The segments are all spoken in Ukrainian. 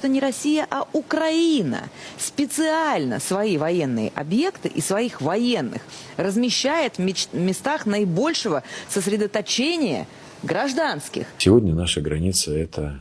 Это не Россия, а Украина специально свои военные объекты и своих военных размещает в местах наибольшего сосредоточения гражданских. Сегодня наша граница – это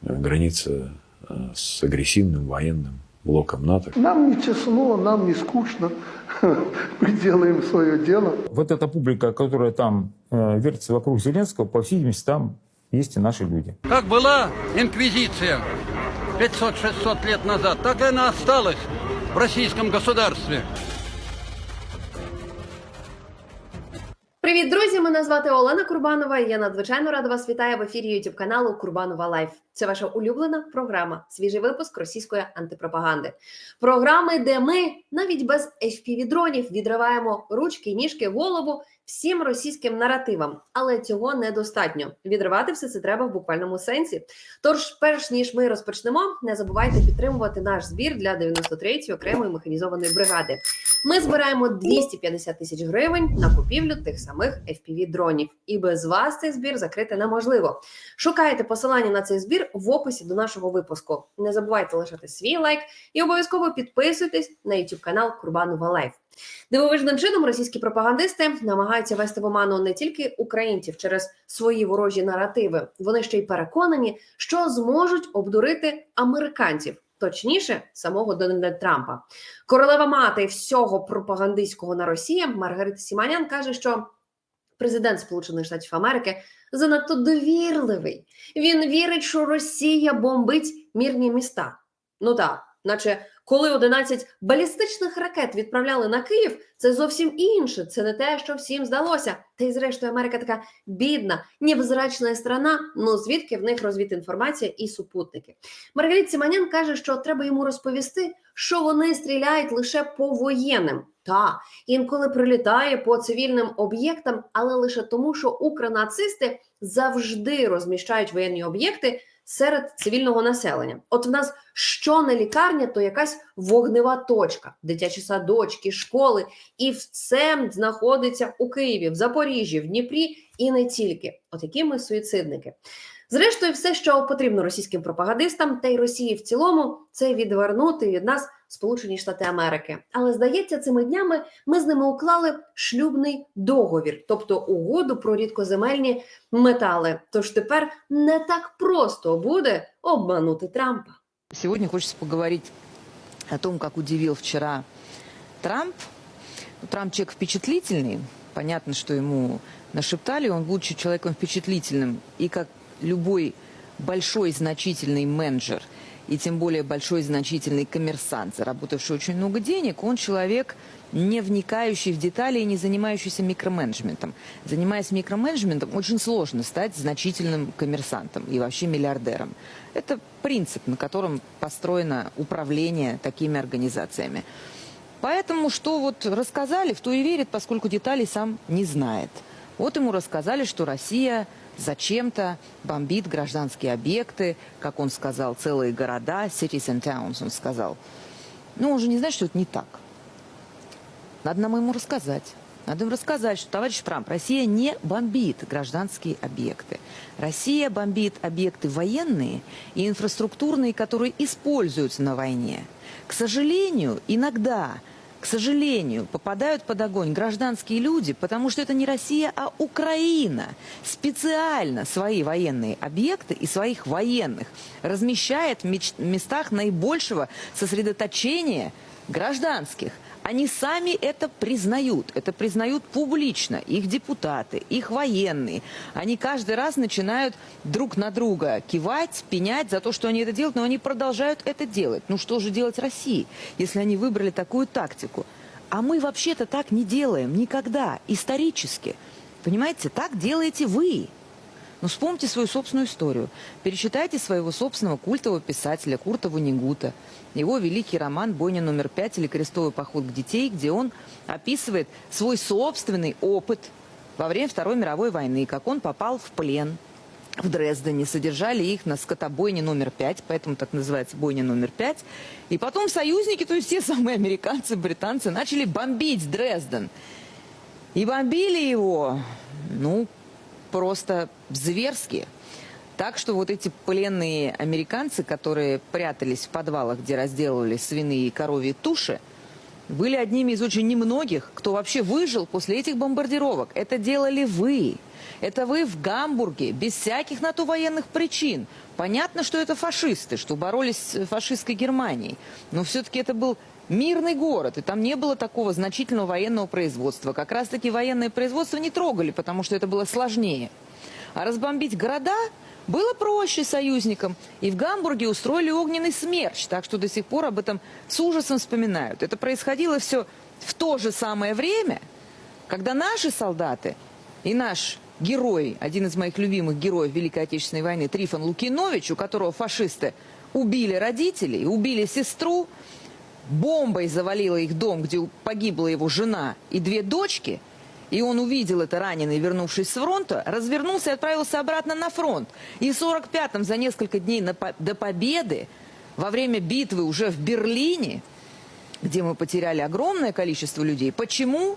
э, граница э, с агрессивным военным блоком НАТО. Нам не тесно, нам не скучно. Мы делаем свое дело. Вот эта публика, которая там э, вертится вокруг Зеленского, по всей видимости, там есть и наши люди. Как была инквизиция 500-600 лет назад, так и она осталась в российском государстве. Привіт, друзі! Мене звати Олена Курбанова. і Я надзвичайно рада вас вітаю в ефірі youtube каналу Курбанова Лайф. Це ваша улюблена програма, свіжий випуск російської антипропаганди. Програми, де ми навіть без fpv дронів відриваємо ручки, ніжки, голову всім російським наративам, але цього недостатньо. Відривати все це треба в буквальному сенсі. Тож, перш ніж ми розпочнемо, не забувайте підтримувати наш збір для 93-ї окремої механізованої бригади. Ми збираємо 250 тисяч гривень на купівлю тих самих fpv дронів, і без вас цей збір закрити неможливо. Шукайте посилання на цей збір в описі до нашого випуску. Не забувайте лишати свій лайк і обов'язково підписуйтесь на YouTube канал Курбанова Лайф. Дивовижним чином російські пропагандисти намагаються вести в оману не тільки українців через свої ворожі наративи, вони ще й переконані, що зможуть обдурити американців, точніше, самого Дональда Трампа. Королева мати всього пропагандистського на Росії Маргарита Сіманян каже, що президент Сполучених Штатів Америки занадто довірливий. Він вірить, що Росія бомбить мірні міста. Ну так, наче коли 11 балістичних ракет відправляли на Київ, це зовсім інше. Це не те, що всім здалося. Та й зрештою, Америка така бідна, невзрачна страна. Ну звідки в них розвідінформація і супутники? Маргарита Сіманян каже, що треба йому розповісти, що вони стріляють лише по воєнним. Та інколи прилітає по цивільним об'єктам, але лише тому, що укронацисти завжди розміщають воєнні об'єкти серед цивільного населення. От в нас що не лікарня, то якась вогнева точка, дитячі садочки, школи, і все знаходиться у Києві, в Запоріжжі, в Дніпрі і не тільки. От які ми суїцидники. Зрештою, все, що потрібно російським пропагандистам та й Росії в цілому, це відвернути від нас Сполучені Штати Америки. Але здається, цими днями ми з ними уклали шлюбний договір, тобто угоду про рідкоземельні метали. Тож тепер не так просто буде обманути Трампа. Сегодня хочется поговорить о том, как удивил вчера Трамп. Ну, Трамп человек впечатлительный. Понятно, что ему нашептали. Он, будучи человеком впечатлительным, и как любой большой значительный менеджер, и тем более большой значительный коммерсант, заработавший очень много денег, он человек, не вникающий в детали и не занимающийся микроменеджментом. Занимаясь микроменеджментом, очень сложно стать значительным коммерсантом и вообще миллиардером. Это принцип, на котором построено управление такими организациями. Поэтому что вот рассказали, в то и верит, поскольку деталей сам не знает. Вот ему рассказали, что Россия зачем-то бомбит гражданские объекты, как он сказал, целые города, cities and towns, он сказал. Но он же не знает, что это не так. Надо нам ему рассказать. Надо им рассказать, что, товарищ Трамп, Россия не бомбит гражданские объекты. Россия бомбит объекты военные и инфраструктурные, которые используются на войне. К сожалению, иногда, сожалению, попадают под огонь гражданские люди, потому что это не Россия, а Украина специально свои военные объекты и своих военных размещает в меч- местах наибольшего сосредоточения гражданских. Они сами это признают, это признают публично, их депутаты, их военные. Они каждый раз начинают друг на друга кивать, пенять за то, что они это делают, но они продолжают это делать. Ну что же делать России, если они выбрали такую тактику? А мы вообще-то так не делаем никогда, исторически. Понимаете, так делаете вы. Ну, вспомните свою собственную историю. Перечитайте своего собственного культового писателя Курта Ванигута. Его великий роман «Бойня номер пять» или «Крестовый поход к детей», где он описывает свой собственный опыт во время Второй мировой войны, как он попал в плен в Дрездене, содержали их на скотобойне номер пять, поэтому так называется бойня номер пять. И потом союзники, то есть те самые американцы, британцы, начали бомбить Дрезден. И бомбили его, ну, просто зверски. Так что вот эти пленные американцы, которые прятались в подвалах, где разделывали свиные и коровьи туши, были одними из очень немногих, кто вообще выжил после этих бомбардировок. Это делали вы. Это вы в Гамбурге, без всяких на то военных причин. Понятно, что это фашисты, что боролись с фашистской Германией. Но все-таки это был мирный город, и там не было такого значительного военного производства. Как раз-таки военное производство не трогали, потому что это было сложнее. А разбомбить города было проще союзникам. И в Гамбурге устроили огненный смерч, так что до сих пор об этом с ужасом вспоминают. Это происходило все в то же самое время, когда наши солдаты и наш герой, один из моих любимых героев Великой Отечественной войны, Трифон Лукинович, у которого фашисты убили родителей, убили сестру, бомбой завалила их дом, где погибла его жена и две дочки, и он увидел это раненый, вернувшись с фронта, развернулся и отправился обратно на фронт. И в 45-м, за несколько дней до победы, во время битвы уже в Берлине, где мы потеряли огромное количество людей. Почему?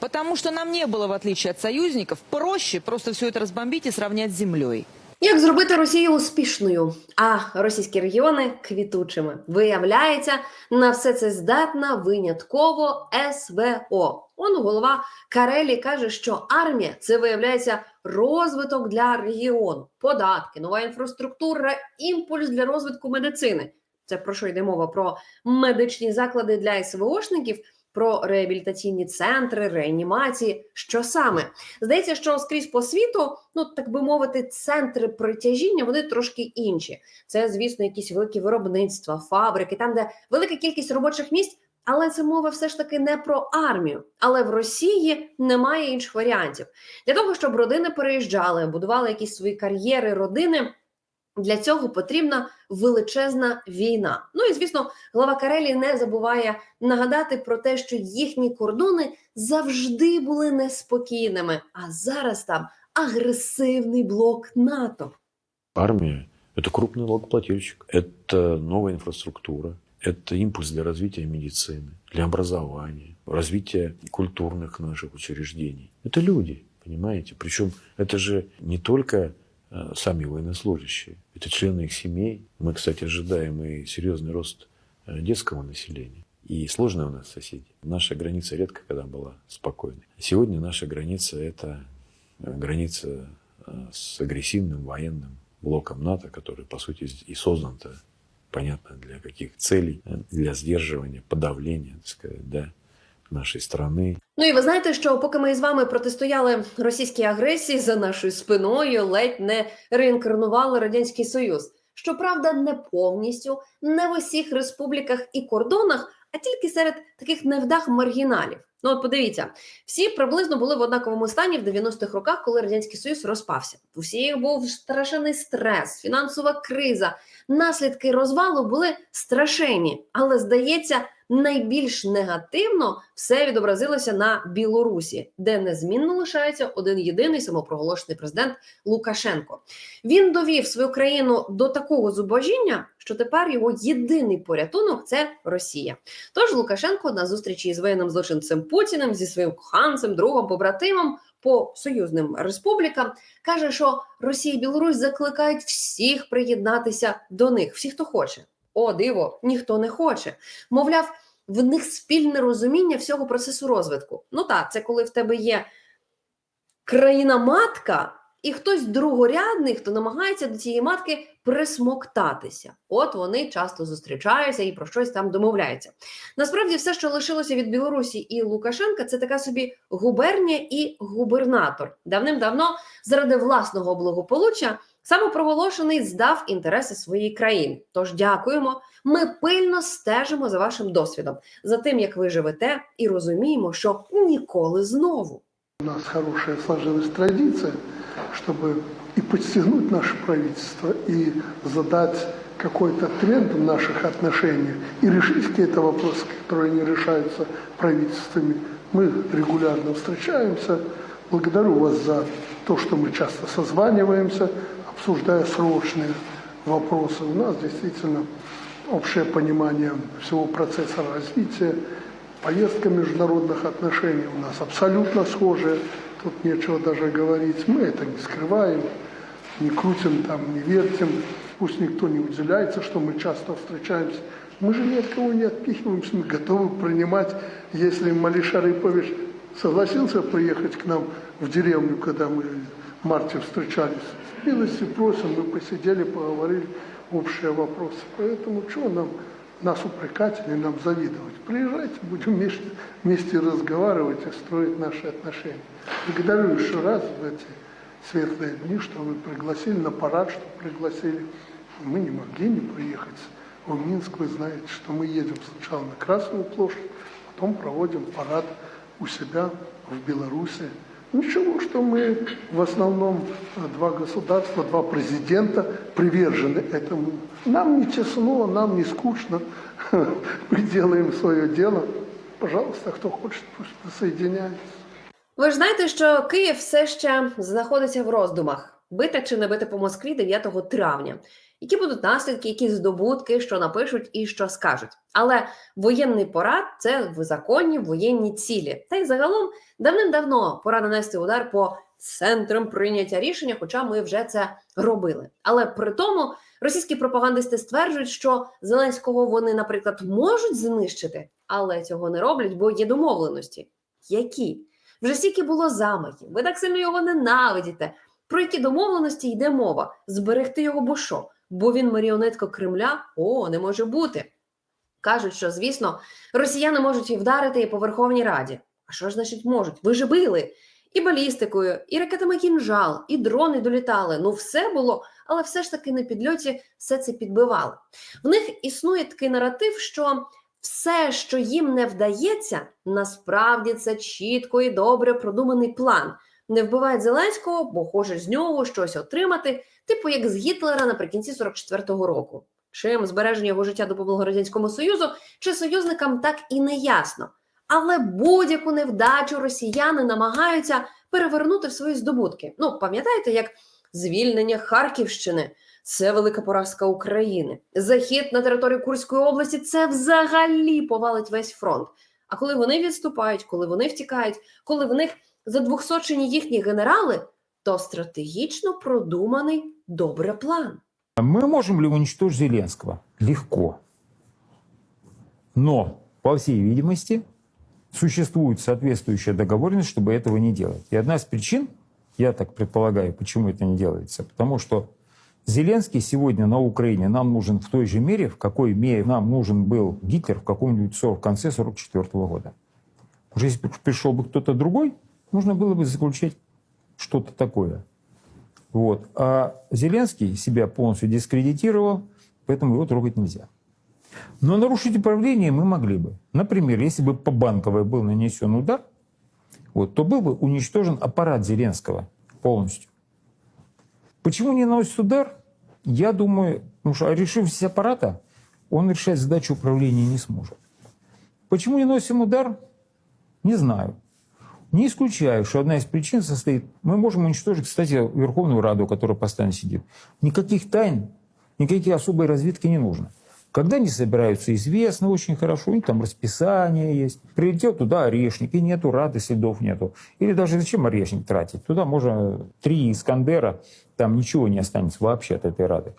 Потому что нам не было, в отличие от союзников, проще просто все это разбомбить и сравнять с землей. Як зробити Росію успішною, а російські регіони квітучими? Виявляється, на все це здатна винятково СВО. Он голова Карелі каже, що армія це виявляється розвиток для регіону, податки, нова інфраструктура, імпульс для розвитку медицини. Це про що йде мова? Про медичні заклади для СВОшників, про реабілітаційні центри, реанімації. Що саме? Здається, що скрізь по світу, ну так би мовити, центри притяжіння вони трошки інші. Це, звісно, якісь великі виробництва, фабрики, там, де велика кількість робочих місць. Але це мова все ж таки не про армію. Але в Росії немає інших варіантів для того, щоб родини переїжджали, будували якісь свої кар'єри, родини. Для цього потрібна величезна війна. Ну і звісно, глава Карелії не забуває нагадати про те, що їхні кордони завжди були неспокійними, а зараз там агресивний блок НАТО. Армия – это крупный налогоплательщик, это новая инфраструктура, это импульс для развития медицины, для образования, развития культурных наших учреждений. Это люди, понимаете? Причем это же не только э, сами военнослужащие, это члены их семей. Мы, кстати, ожидаем и серьезный рост э, детского населения. И сложные у нас соседи. Наша граница редко когда была спокойной. Сегодня наша граница – это э, граница э, с агрессивным военным блоком НАТО, который, по сути, и создан-то, понятно, для каких целей, э, для сдерживания, подавления, так сказать, да, нашей страны. Ну і ви знаєте, що поки ми з вами протистояли російській агресії за нашою спиною, ледь не реінкарнували радянський союз. Щоправда, не повністю, не в усіх республіках і кордонах, а тільки серед таких невдах маргіналів. Ну, от подивіться, всі приблизно були в однаковому стані в 90-х роках, коли радянський союз розпався. У всіх був страшенний стрес, фінансова криза. Наслідки розвалу були страшенні, але здається, найбільш негативно все відобразилося на Білорусі, де незмінно лишається один єдиний самопроголошений президент Лукашенко. Він довів свою країну до такого зубожіння, що тепер його єдиний порятунок це Росія. Тож Лукашенко на зустрічі з воєнним злочинцем Путіним зі своїм коханцем, другом, побратимом по союзним республікам каже, що Росія і Білорусь закликають всіх приєднатися до них, всі, хто хоче. О, диво, ніхто не хоче. Мовляв, в них спільне розуміння всього процесу розвитку. Ну так, це коли в тебе є країна-матка, і хтось другорядний, хто намагається до цієї матки присмоктатися. От вони часто зустрічаються і про щось там домовляються. Насправді, все, що лишилося від Білорусі і Лукашенка, це така собі губернія і губернатор. Давним-давно заради власного благополуччя самопроголошений здав інтереси своєї країни. Тож дякуємо. Ми пильно стежимо за вашим досвідом, за тим, як ви живете, і розуміємо, що ніколи знову. У нас хорошая сложилась традиция, чтобы и подстегнуть наше правительство, и задать какой-то тренд в наших отношениях, и решить какие-то вопросы, которые не решаются правительствами. Мы регулярно встречаемся. Благодарю вас за то, что мы часто созваниваемся, Обсуждая срочные вопросы. У нас действительно общее понимание всего процесса развития, Повестка международных отношений у нас абсолютно схожая. Тут нечего даже говорить. Мы это не скрываем. не крутим там, не вертим, пусть никто не удивляется, что мы часто встречаемся. Мы же ни от кого не отпихиваемся, мы готовы принимать, если Мали Шарипович согласился приехать к нам в деревню, когда мы в марте встречались. С милости просим, мы посидели, поговорили, общие вопросы. Поэтому чего нам нас упрекать или нам завидовать? Приезжайте, будем вместе, вместе разговаривать и строить наши отношения. Благодарю еще раз в эти светлые дни, что вы пригласили на парад, что пригласили. Мы не могли не приехать в Минск. Вы знаете, что мы едем сначала на Красную площадь, потом проводим парад у себя в Беларуси. Ничего, что мы в основном э, два государства, два президента привержены этому. Нам не тесно, нам не скучно. Мы делаем свое дело. Пожалуйста, кто хочет, пусть присоединяется. Ви ж знаєте, що Київ все ще знаходиться в роздумах: бити чи не бити по Москві 9 травня. Які будуть наслідки, які здобутки, що напишуть і що скажуть. Але воєнний парад це в законні воєнні цілі. Та й загалом давним-давно пора нанести удар по центрам прийняття рішення, хоча ми вже це робили. Але при тому російські пропагандисти стверджують, що Зеленського вони, наприклад, можуть знищити, але цього не роблять, бо є домовленості. Які? Вже стільки було замахів, ви так сильно його ненавидіте. Про які домовленості йде мова? Зберегти його, бо що? Бо він маріонетка Кремля? О, не може бути. Кажуть, що, звісно, росіяни можуть і вдарити і по Верховній Раді. А що ж значить можуть? Ви ж били і балістикою, і ракетами кінжал, і дрони долітали. Ну, все було, але все ж таки на підльоті все це підбивали. В них існує такий наратив, що все, що їм не вдається, насправді це чітко і добре продуманий план. Не вбивають Зеленського, бо хочуть з нього щось отримати, типу як з Гітлера наприкінці 44-го року. Чим збереження його життя допомогло Радянському Союзу, чи союзникам так і не ясно. Але будь-яку невдачу росіяни намагаються перевернути в свої здобутки. Ну, пам'ятаєте, як звільнення Харківщини це велика поразка України. Захід на територію Курської області це взагалі повалить весь фронт. А коли вони відступають, коли вони втікають, коли в них задвохсочені їхні генерали, то стратегічно продуманий добре план. Мы можем ли уничтожить Зеленского? Легко. Но, по всей видимости, существует соответствующая договоренность, чтобы этого не делать. И одна из причин, я так предполагаю, почему это не делается, потому что Зеленский сегодня на Украине нам нужен в той же мере, в какой мере нам нужен был Гитлер в каком-нибудь 40, в конце 44 года. Уже если бы пришел бы кто-то другой, нужно было бы заключать что-то такое. Вот. А Зеленский себя полностью дискредитировал, поэтому его трогать нельзя. Но нарушить управление мы могли бы. Например, если бы по банковой был нанесен удар, вот, то был бы уничтожен аппарат Зеленского полностью. Почему не наносит удар? Я думаю, потому что решившись аппарата, он решать задачу управления не сможет. Почему не носим удар? Не знаю. Не исключаю, что одна из причин состоит... Мы можем уничтожить, кстати, Верховную Раду, которая постоянно сидит. Никаких тайн, никаких особой разведки не нужно. Когда они собираются, известно очень хорошо, у них там расписание есть. Прилетел туда орешник, и нету рады, следов нету. Или даже зачем орешник тратить? Туда можно три Искандера, там ничего не останется вообще от этой рады.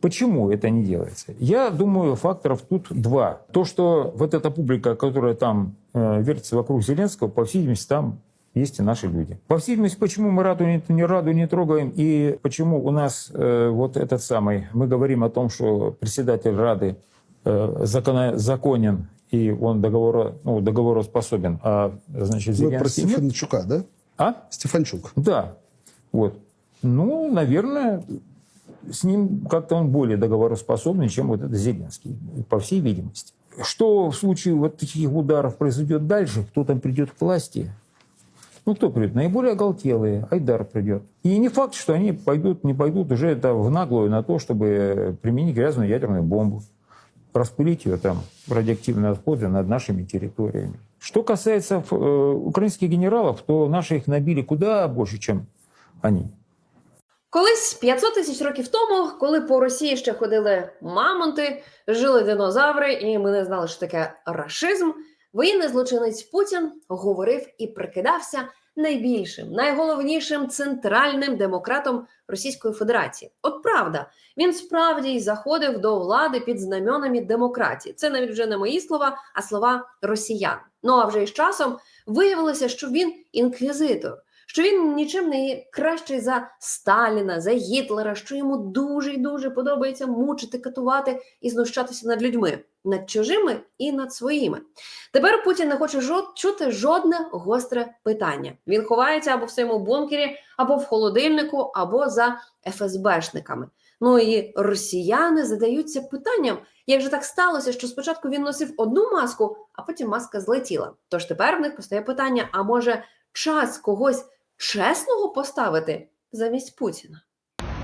Почему это не делается? Я думаю, факторов тут два. То, что вот эта публика, которая там вертится вокруг Зеленского, по всей видимости, там есть и наши люди. По всей видимости, почему мы Раду не, не Раду не трогаем, и почему у нас э, вот этот самый, мы говорим о том, что председатель Рады э, закона- законен, и он договора, ну, договороспособен, а значит, Вы про Зеленский. Стефанчука, да? А? Стефанчук. Да. Вот. Ну, наверное, с ним как-то он более договороспособный, чем вот этот Зеленский, по всей видимости. Что в случае вот таких ударов произойдет дальше, кто там придет к власти? Ну, кто придет? Наиболее оголтелые. Айдар придет. И не факт, что они пойдут, не пойдут уже это в наглую на то, чтобы применить грязную ядерную бомбу. Распылить ее там, радиоактивные отходы над нашими территориями. Что касается э, украинских генералов, то наши их набили куда больше, чем они. Колись 500 тисяч років тому, коли по Росії ще ходили мамонти, жили динозаври, і ми не знали, що таке рашизм, воєнний злочинець Путін говорив і прикидався найбільшим, найголовнішим центральним демократом Російської Федерації. От правда, він справді й заходив до влади під знаменами демократії. Це навіть вже не мої слова, а слова росіян. Ну а вже із часом виявилося, що він інквізитор. Що він нічим не кращий за Сталіна, за Гітлера, що йому дуже й дуже подобається мучити, катувати і знущатися над людьми, над чужими і над своїми. Тепер Путін не хоче жод... чути жодне гостре питання. Він ховається або в своєму бункері, або в холодильнику, або за ФСБшниками. Ну і росіяни задаються питанням, як же так сталося, що спочатку він носив одну маску, а потім маска злетіла. Тож тепер в них постає питання: а може час когось чесного поставити замість Путіна?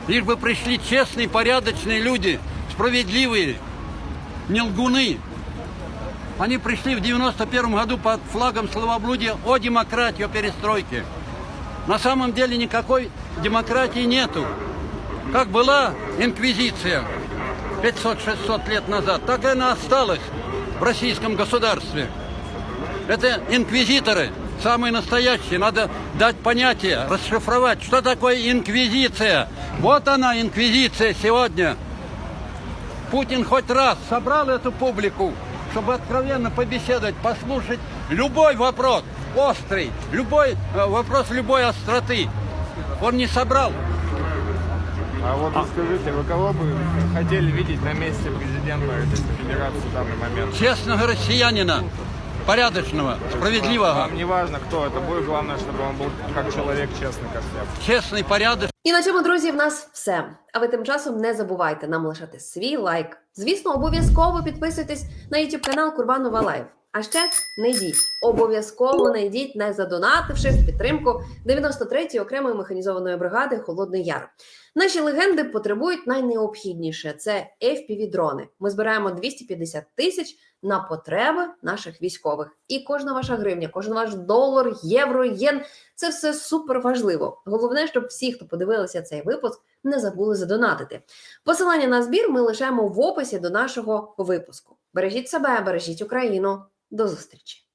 Лишь бы пришли честные, порядочные люди, справедливые, не лгуны. Они пришли в 91 году под флагом словоблудия о демократии, о перестройке. На самом деле никакой демократии нету. Как была инквизиция 500-600 лет назад, так и она осталась в российском государстве. Это инквизиторы, самые настоящие. Надо дать понятие, расшифровать, что такое инквизиция. Вот она, инквизиция сегодня. Путин хоть раз собрал эту публику, чтобы откровенно побеседовать, послушать любой вопрос, острый, любой э, вопрос любой остроты. Он не собрал. А вот скажите, вы кого бы хотели видеть на месте президента Российской Федерации в данный момент? Честного россиянина, порядочного, справедливого, Вам не важно, кто это будет, главное, чтобы он был как человек честный, как все. честный, порядочный. І на цьому, друзі, в нас все. А ви тим часом не забувайте нам лишати свій лайк. Звісно, обов'язково підписуйтесь на YouTube канал Курбанова Лайв. А ще не йдіть. Обов'язково не йдіть, не задонативши в підтримку 93-ї окремої механізованої бригади Холодний Яр. Наші легенди потребують найнеобхідніше це fpv дрони. Ми збираємо 250 тисяч на потреби наших військових. І кожна ваша гривня, кожен ваш долар, євро, єн це все супер важливо. Головне, щоб всі, хто подивилися цей випуск, не забули задонатити. Посилання на збір ми лишаємо в описі до нашого випуску. Бережіть себе, бережіть Україну. До зустрічі!